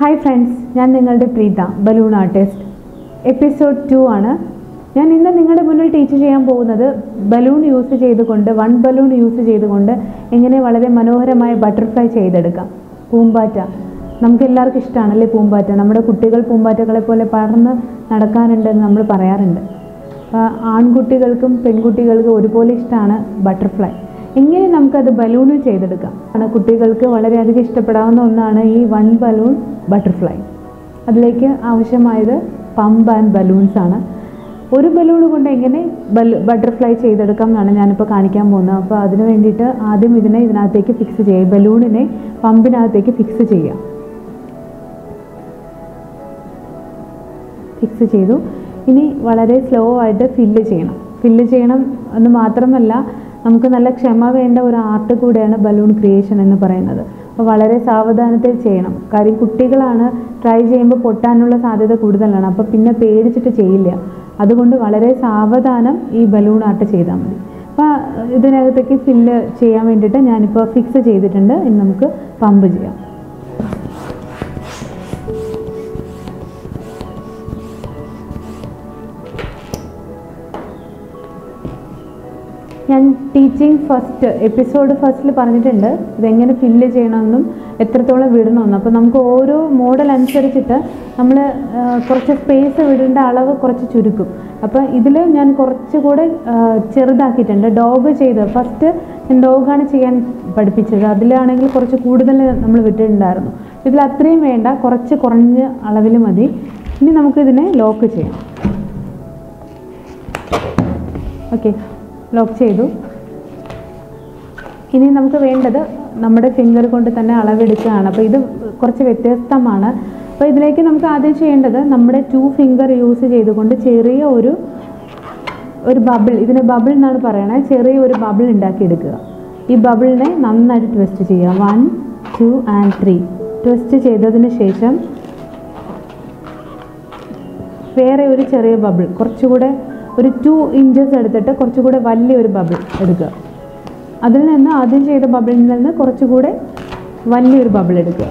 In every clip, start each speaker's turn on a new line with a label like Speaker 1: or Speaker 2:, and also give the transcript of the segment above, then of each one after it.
Speaker 1: Hi friends ഞാൻ നിങ്ങളുടെ Preetha balloon artist episode two ആണ്. ഞാൻ ഇന്ന് നിങ്ങളുടെ മുന്നിൽ ടീച്ച് ചെയ്യാൻ പോകുന്നത് ബലൂൺ യൂസ് ചെയ്തുകൊണ്ട് വൺ ബലൂൺ യൂസ് ചെയ്തുകൊണ്ട് എങ്ങനെ വളരെ മനോഹരമായ ബട്ടർഫ്ലൈ ചെയ്തെടുക്കാം. പൂമ്പാറ്റ. നമുക്ക് എല്ലാവർക്കും ഇഷ്ടമാണല്ലേ പൂമ്പാറ്റ? നമ്മുടെ കുട്ടികൾ പൂമ്പാറ്റകളെ പോലെ പറന്ന് നടക്കാറുണ്ടെന്ന് നമ്മൾ പറയാറുണ്ട്. ആൺകുട്ടികൾക്കും പെൺകുട്ടികൾക്കും ഒരുപോലെ ഇഷ്ടമാണ് ബട്ടർഫ്ലൈ എങ്ങനെ നമുക്കത് ബലൂണിൽ ചെയ്തെടുക്കാം. ആണ് കുട്ടികൾക്ക് വളരെയധികം ഇഷ്ടപ്പെടാവുന്ന ഒന്നാണ് ഈ വൺ ബലൂൺ ബട്ടർഫ്ലൈ. അതിലേക്ക് ആവശ്യമായത് പമ്പ് ആൻഡ് ബലൂൺസ് ആണ്. ഒരു ബലൂൺ കൊണ്ട് എങ്ങനെ ബലൂ ബട്ടർഫ്ലൈ ചെയ്തെടുക്കാം എന്നാണ് ഞാനിപ്പോൾ കാണിക്കാൻ പോകുന്നത്. അപ്പോൾ അതിന് വേണ്ടിയിട്ട് ആദ്യം ഇതിനെ ഇതിനകത്തേക്ക് ഫിക്സ് ചെയ്യുക. ബലൂണിനെ പമ്പിനകത്തേക്ക് ഫിക്സ് ചെയ്യുക. ഫിക്സ് ചെയ്തു. ഇനി വളരെ സ്ലോ ആയിട്ട് ഫില്ല് ചെയ്യണം. ഫില്ല് ചെയ്യണം എന്ന് മാത്രമല്ല നമുക്ക് നല്ല ക്ഷമ വേണ്ട ഒരു ആർട്ട് കൂടെയാണ് ബലൂൺ ക്രിയേഷൻ എന്ന് പറയുന്നത്. അപ്പോൾ വളരെ സാവധാനത്തിൽ ചെയ്യണം. കാര്യം കുട്ടികളാണ് ട്രൈ ചെയ്യുമ്പോൾ പൊട്ടാനുള്ള സാധ്യത കൂടുതലാണ്. അപ്പോൾ പിന്നെ പേടിച്ചിട്ട് ചെയ്യില്ല. അതുകൊണ്ട് വളരെ സാവധാനം ഈ ബലൂൺ ആർട്ട് ചെയ്താൽ മതി. അപ്പോൾ ഇതിനകത്തേക്ക് ഫില്ല് ചെയ്യാൻ വേണ്ടിയിട്ട് ഞാനിപ്പോൾ ഫിക്സ് ചെയ്തിട്ടുണ്ട്. ഇനി നമുക്ക് പമ്പ് ചെയ്യാം. ഞാൻ ടീച്ചിങ് ഫസ്റ്റ് എപ്പിസോഡ് ഫസ്റ്റിൽ പറഞ്ഞിട്ടുണ്ട്. ഇതെങ്ങനെ ഫില്ല് ചെയ്യണമെന്നും എത്രത്തോളം വിടണമെന്നും. അപ്പോൾ നമുക്ക് ഓരോ മോഡൽ അനുസരിച്ചിട്ട് നമ്മൾ കുറച്ച് സ്പേസ് വിടേണ്ട അളവ് കുറച്ച് ചുരുക്കും. അപ്പോൾ ഇതിൽ ഞാൻ കുറച്ചുകൂടെ ചെറുതാക്കിയിട്ടുണ്ട്. ഡോഗ് ചെയ്ത് ഫസ്റ്റ് ഞാൻ ഡോഗാണ് ചെയ്യാൻ പഠിപ്പിച്ചത്. അതിലാണെങ്കിൽ കുറച്ച് കൂടുതൽ നമ്മൾ വിട്ടിട്ടുണ്ടായിരുന്നു. ഇതിൽ അത്രയും വേണ്ട കുറച്ച് കുറഞ്ഞ അളവിൽ മതി. ഇനി നമുക്കിതിനെ ലോക്ക് ചെയ്യാം. ഓക്കെ ലോക്ക് ചെയ്തു. ഇനി നമുക്ക് വേണ്ടത് നമ്മുടെ ഫിംഗർ കൊണ്ട് തന്നെ അളവെടുക്കുകയാണ്. അപ്പോൾ ഇത് കുറച്ച് വ്യത്യസ്തമാണ്. അപ്പോൾ ഇതിലേക്ക് നമുക്ക് ആദ്യം ചെയ്യേണ്ടത് നമ്മുടെ ടു ഫിംഗർ യൂസ് ചെയ്തുകൊണ്ട് ചെറിയ ഒരു ഒരു ബബിൾ ഇതിന് ബബിൾ എന്നാണ് പറയണത് ചെറിയ ഒരു ബബിൾ ഉണ്ടാക്കിയെടുക്കുക. ഈ ബബിളിനെ നന്നായിട്ട് ട്വിസ്റ്റ് ചെയ്യുക. One two and three twist ചെയ്തതിന് ശേഷം വേറെ ഒരു ചെറിയ ബബിൾ കുറച്ചുകൂടെ ഒരു ടു ഇഞ്ചസ് എടുത്തിട്ട് കുറച്ചുകൂടെ വലിയൊരു ബബിൾ എടുക്കുക. അതിൽ നിന്ന് ആദ്യം ചെയ്ത ബബിളിൽ നിന്ന് കുറച്ചുകൂടെ വലിയൊരു ബബിൾ എടുക്കുക.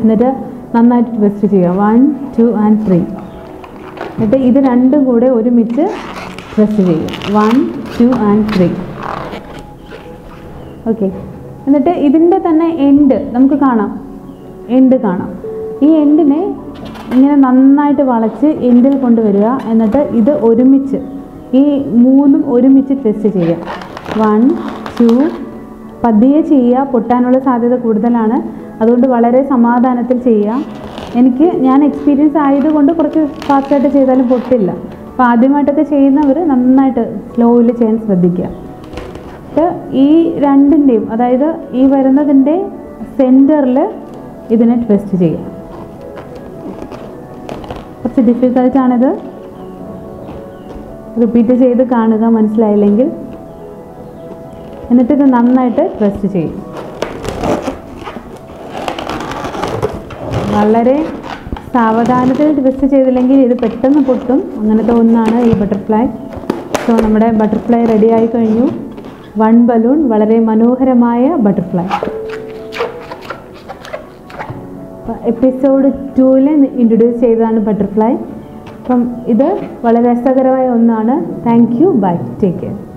Speaker 1: എന്നിട്ട് നന്നായിട്ട് ട്വിസ്റ്റ് ചെയ്യുക. വൺ ടു ആൻഡ് ത്രീ എന്നിട്ട് ഇത് രണ്ടും കൂടെ ഒരുമിച്ച് ട്വിസ്റ്റ് ചെയ്യുക. One two and three okay എന്നിട്ട് ഇതിന്റെ തന്നെ എൻഡ് നമുക്ക് കാണാം. എൻഡ് കാണാം. ഈ എൻഡിനെ ഇങ്ങനെ നന്നായിട്ട് വളച്ച് എൻഡിൽ കൊണ്ടുവരിക. എന്നിട്ട് ഇത് ഒരുമിച്ച് ഈ മൂന്നും ഒരുമിച്ച് ട്വിസ്റ്റ് ചെയ്യുക. വൺ ടു പതിയെ ചെയ്യുക. പൊട്ടാനുള്ള സാധ്യത കൂടുതലാണ്. അതുകൊണ്ട് വളരെ സമാധാനത്തിൽ ചെയ്യുക. എനിക്ക് ഞാൻ എക്സ്പീരിയൻസ് ആയതുകൊണ്ട് കുറച്ച് ഫാസ്റ്റായിട്ട് ചെയ്താലും പൊട്ടില്ല. അപ്പോൾ ആദ്യമായിട്ടൊക്കെ ചെയ്യുന്നവർ നന്നായിട്ട് സ്ലോയിൽ ചെയ്യാൻ ശ്രദ്ധിക്കുക. അപ്പോൾ ഈ രണ്ടിന്റെയും അതായത് ഈ വരുന്നതിന്റെ സെന്ററിൽ ഇതിനെ ട്വിസ്റ്റ് ചെയ്യുക. കുറച്ച് ഡിഫിക്കൽട്ടാണിത് റിപ്പീറ്റ് ചെയ്ത് കാണുക മനസ്സിലായില്ലെങ്കിൽ എന്നിട്ട് ഇത് നന്നായിട്ട് ട്രസ്റ്റ് ചെയ്യും. വളരെ സാവധാനത്തിൽ ട്വിസ്റ്റ് ചെയ്തില്ലെങ്കിൽ ഇത് പെട്ടെന്ന് പൊട്ടും. അങ്ങനത്തെ ഒന്നാണ് ഈ ബട്ടർഫ്ലൈ സോ നമ്മുടെ ബട്ടർഫ്ലൈ റെഡി ആയി കഴിഞ്ഞു. വൺ ബലൂൺ വളരെ മനോഹരമായ ബട്ടർഫ്ലൈ എപ്പിസോഡ് ടൂവിൽ ഇൻട്രൊഡ്യൂസ് ചെയ്തതാണ് ബട്ടർഫ്ലൈ അപ്പം ഇത് വളരെ രസകരമായ ഒന്നാണ്. Thank you bye take care